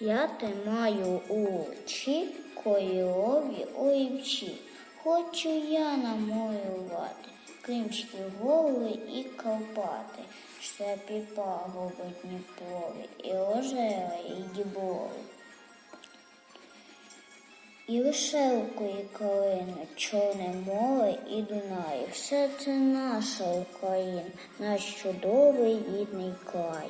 Я те маю очі, койові олівці. Хочу я намалювати Кримські гори і Карпати, степі пагоби Дніпрові, і озера, і діброви. І веселку, і калини, Чорне море і Дунай. Все це наша Україна, наш чудовий рідний край.